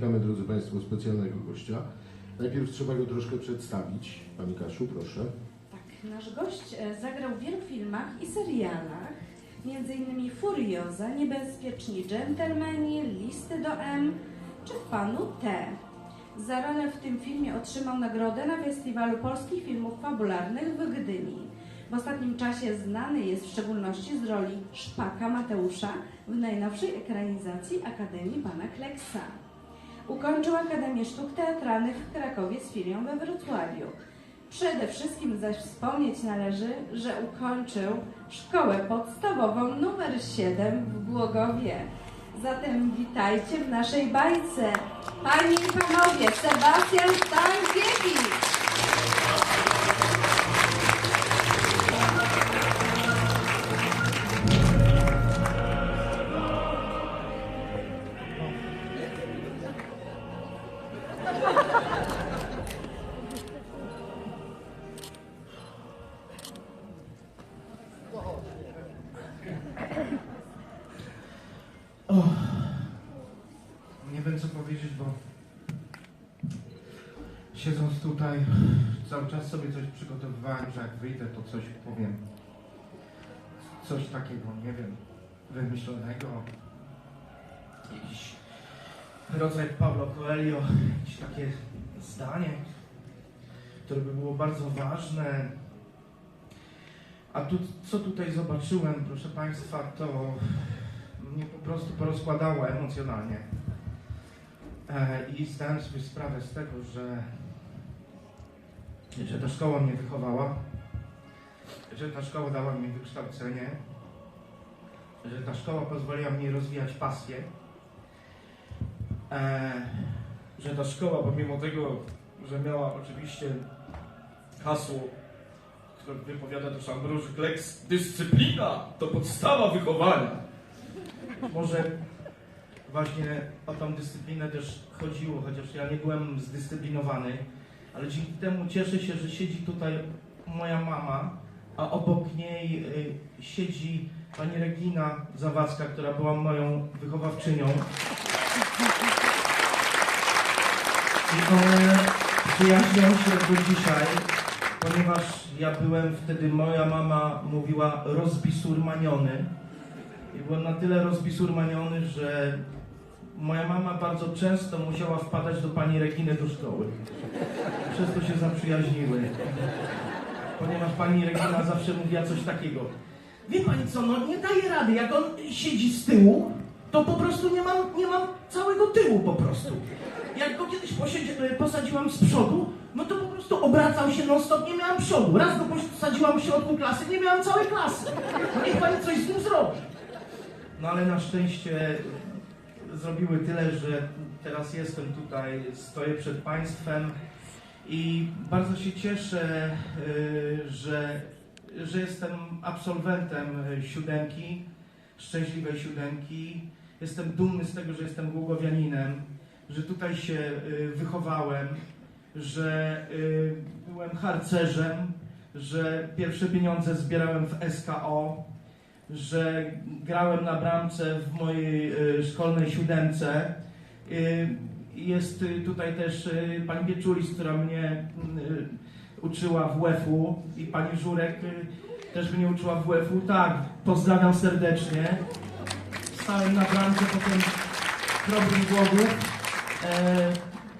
witamy drodzy Państwo specjalnego gościa. Najpierw trzeba go troszkę przedstawić. Pani Kasiu, proszę. Tak, nasz gość e, zagrał w wielu filmach i serialach, m.in. Furioza, Niebezpieczni Dżentelmeni, Listy do M czy w Panu T. Za rolę w tym filmie otrzymał nagrodę na Festiwalu Polskich Filmów Fabularnych w Gdyni. W ostatnim czasie znany jest w szczególności z roli Szpaka Mateusza w najnowszej ekranizacji Akademii Pana Kleksa. Ukończył Akademię Sztuk Teatralnych w Krakowie z filią we Wrocławiu. Przede wszystkim zaś wspomnieć należy, że ukończył szkołę podstawową numer 7 w Głogowie. Zatem witajcie w naszej bajce. Panie i panowie, Sebastian Stankiewicz! Bo siedząc tutaj cały czas sobie coś przygotowywałem, że jak wyjdę to coś powiem. Coś takiego, nie wiem, wymyślonego. Jakiś rodzaj Pablo Coelho, jakieś takie zdanie, które by było bardzo ważne. A tu, co tutaj zobaczyłem, proszę Państwa, to mnie po prostu porozkładało emocjonalnie. E, I zdałem sobie sprawę z tego, że, że ta szkoła mnie wychowała, że ta szkoła dała mi wykształcenie, że ta szkoła pozwoliła mi rozwijać pasję, e, że ta szkoła, pomimo tego, że miała oczywiście hasło, które wypowiada też Ambroży Kleks, dyscyplina to podstawa wychowania. Może właśnie o tą dyscyplinę też chodziło, chociaż ja nie byłem zdyscyplinowany, ale dzięki temu cieszę się, że siedzi tutaj moja mama, a obok niej y, siedzi pani Regina Zawadzka, która była moją wychowawczynią. I one przyjaźnią się do dzisiaj, ponieważ ja byłem wtedy, moja mama mówiła rozbisurmaniony. I byłem na tyle rozbisurmaniony, że moja mama bardzo często musiała wpadać do pani Reginy do szkoły. Przez to się zaprzyjaźniły. Ponieważ pani Regina zawsze mówiła coś takiego. Wie pani co, no nie daje rady. Jak on siedzi z tyłu, to po prostu nie mam, nie mam całego tyłu po prostu. Jak go kiedyś posiedzi- posadziłam z przodu, no to po prostu obracał się non stop, nie miałam przodu. Raz go posadziłam w środku klasy, nie miałam całej klasy. Niech pani coś z nim zrobi. No ale na szczęście zrobiły tyle, że teraz jestem tutaj, stoję przed Państwem i bardzo się cieszę, y, że, że jestem absolwentem siódemki, szczęśliwej siódemki. Jestem dumny z tego, że jestem głogowianinem, że tutaj się y, wychowałem, że y, byłem harcerzem, że pierwsze pieniądze zbierałem w SKO, że grałem na bramce w mojej y, szkolnej siódemce. Y, Jest tutaj też y, pani Pieczulis, która mnie uczyła WF-u i pani Żurek też mnie uczyła WF-u. Tak, pozdrawiam serdecznie. Stałem na bramce, potem problem głowów. E,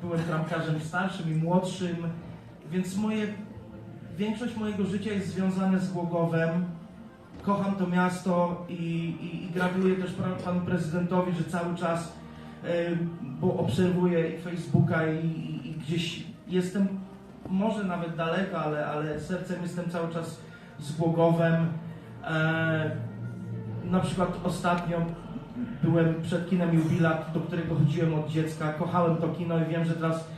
Byłem bramkarzem starszym i młodszym, więc moje, większość mojego życia jest związane z Głogowem kocham to miasto i, i, i gratuluję też panu prezydentowi, że cały czas, e, bo obserwuję Facebooka i, i, i gdzieś jestem, może nawet daleko, ale, ale sercem jestem cały czas z Głogowem. E, na przykład ostatnio byłem przed kinem Jubilat, do którego chodziłem od dziecka, kochałem to kino i wiem, że teraz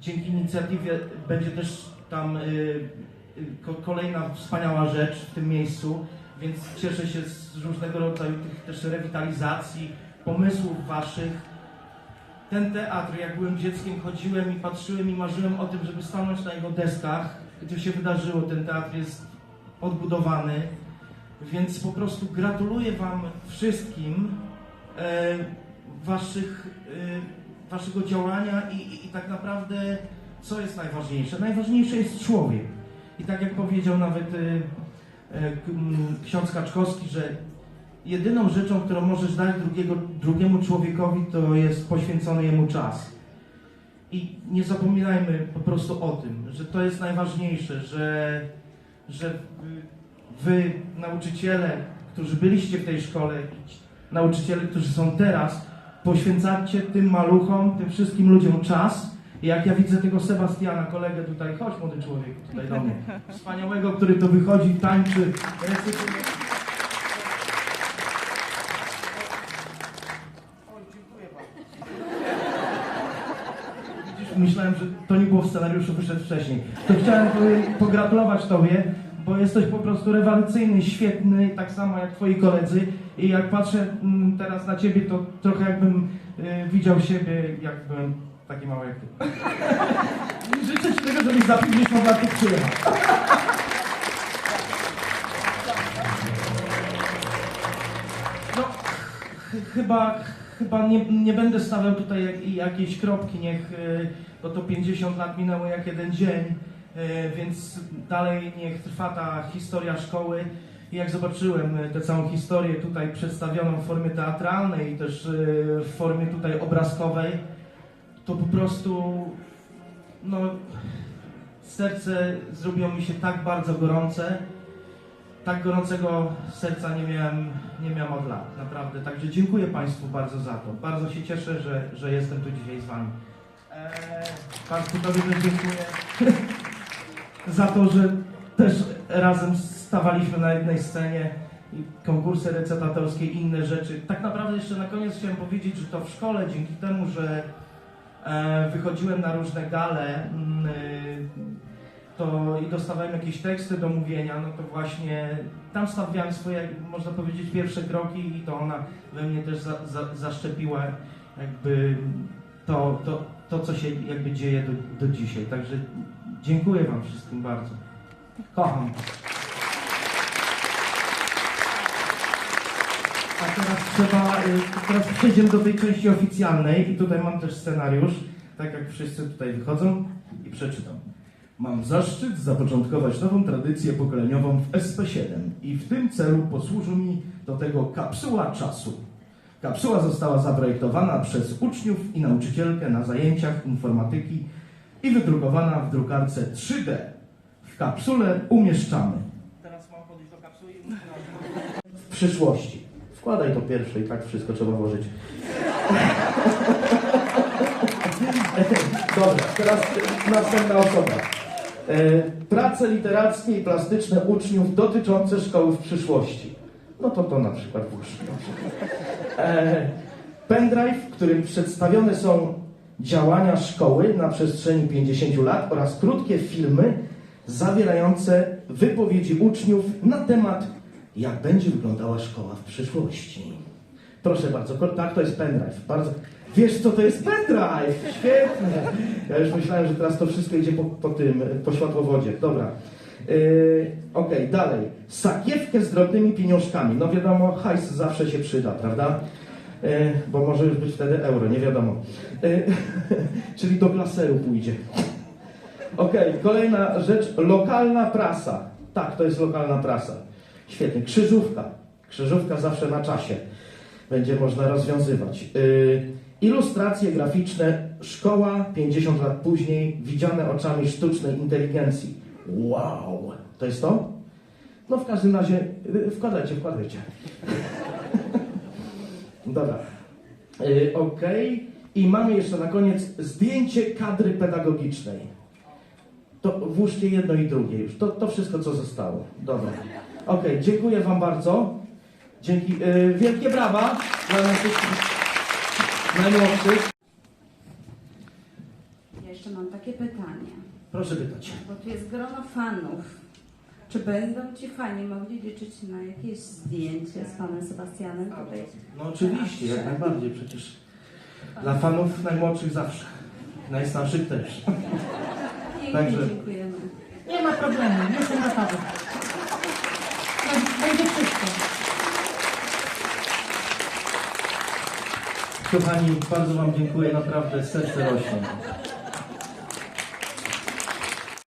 dzięki inicjatywie będzie też tam y, y, ko- kolejna wspaniała rzecz w tym miejscu więc cieszę się z różnego rodzaju tych też rewitalizacji, pomysłów waszych. Ten teatr, jak byłem dzieckiem, chodziłem i patrzyłem i marzyłem o tym, żeby stanąć na jego deskach. I się wydarzyło, ten teatr jest odbudowany. Więc po prostu gratuluję wam wszystkim e, waszych waszego działania i, i, i tak naprawdę co jest najważniejsze? Najważniejsze jest człowiek. I tak jak powiedział nawet m, ksiądz Kaczkowski, że jedyną rzeczą, którą możesz dać drugiego, drugiemu człowiekowi, to jest poświęcony jemu czas. I nie zapominajmy po prostu o tym, że to jest najważniejsze, że, że wy, nauczyciele, którzy byliście w tej szkole, nauczyciele, którzy są teraz, poświęcacie tym maluchom, tym wszystkim ludziom czas. Jak ja widzę tego Sebastiana, kolegę tutaj, chodź młody człowiek tutaj do mnie, wspaniałego, który to wychodzi, tańczy, myślałem, że to nie było w scenariuszu, wyszedł wcześniej. To chciałem pogratulować Tobie, bo jesteś po prostu rewelacyjny, świetny, tak samo jak Twoi koledzy. I jak patrzę mm, teraz na Ciebie, to trochę jakbym y, widział siebie, jak byłem taki mały jak Ty. Życzę Ci tego, żebyś za 50 lat tu przyjechał. No, ch- chyba, chyba nie, nie będę stawiał tutaj jak, jakiejś kropki, niech, y, bo to 50 lat minęło jak jeden dzień, y, więc dalej niech trwa ta historia szkoły. I jak zobaczyłem y, tę całą historię tutaj przedstawioną w formie teatralnej i też w formie tutaj obrazkowej, to po prostu no, serce zrobiło mi się tak bardzo gorące, tak gorącego serca nie miałem, nie miałem od lat, naprawdę. Także dziękuję Państwu bardzo za to. Bardzo się cieszę, że, że jestem tu dzisiaj z Wami. Eee, Państwu Tobie dziękuję za to, że też razem stawaliśmy na jednej scenie i konkursy recytatorskie inne rzeczy. Tak naprawdę jeszcze na koniec chciałem powiedzieć, że to w szkole dzięki temu, że wychodziłem na różne gale mm, y, to i dostawałem jakieś teksty do mówienia, no to właśnie tam stawiałem swoje, można powiedzieć, pierwsze kroki i to ona we mnie też za, za, zaszczepiła jakby to, to, to, co się jakby dzieje do, do dzisiaj. Także dziękuję Wam wszystkim bardzo. Kocham. A teraz trzeba, y, teraz przejdziemy do tej części oficjalnej i tutaj mam też scenariusz, tak jak wszyscy tutaj wychodzą i przeczytam. Mam zaszczyt zapoczątkować nową tradycję pokoleniową w SP7 i w tym celu posłuży mi do tego kapsuła czasu. Kapsuła została zaprojektowana przez uczniów i nauczycielkę na zajęciach informatyki i wydrukowana w drukarce 3D. W kapsule umieszczamy. Teraz mam podejść do kapsuły i W przyszłości. Wkładaj to pierwsze i tak wszystko trzeba włożyć. Dobra, teraz następna osoba. E, Prace literackie i plastyczne uczniów dotyczące szkoły w przyszłości. No to to na przykład włóż. E, Pendrive, w którym przedstawione są działania szkoły na przestrzeni 50 lat oraz krótkie filmy zawierające wypowiedzi uczniów na temat jak będzie wyglądała szkoła w przyszłości. Proszę bardzo, tak to jest pendrive. Bardzo. Wiesz co to jest pendrive? Świetnie. Ja już myślałem, że teraz to wszystko idzie po, po tym, po światłowodzie. Dobra. Yy, Okej, dalej. Sakiewkę z drobnymi pieniążkami. No wiadomo, hajs zawsze się przyda, prawda? Yy, bo może już być wtedy euro, nie wiadomo. Yy, czyli do klaseru pójdzie. Okej, kolejna rzecz. Lokalna prasa. Tak, to jest lokalna prasa. Świetnie. Krzyżówka. Krzyżówka zawsze na czasie. Będzie można rozwiązywać. Yy, ilustracje graficzne. Szkoła 50 lat później, widziane oczami sztucznej inteligencji. Wow! To jest to? No w każdym razie, yy, wkładajcie, wkładajcie. Dobra. Yy, Okej. I mamy jeszcze na koniec zdjęcie kadry pedagogicznej. To włóżcie jedno i drugie już. To, to wszystko, co zostało. Dobra. Okej, dziękuję Wam bardzo. Dzięki. Yy, wielkie brawa dla naszych najmłodszych. Ja jeszcze mam takie pytanie, Proszę pytać. bo tu jest grono fanów. Czy będą ci fani mogli liczyć na jakieś zdjęcie z panem Sebastianem tutaj? No oczywiście, jak najbardziej. Przecież dla fanów najmłodszych zawsze. Najstarszych też. Pięknie Także- dziękujemy. Nie ma problemu, jestem gotowy. Będzie wszystko. Kochani, bardzo Wam dziękuję, naprawdę serce rośnie.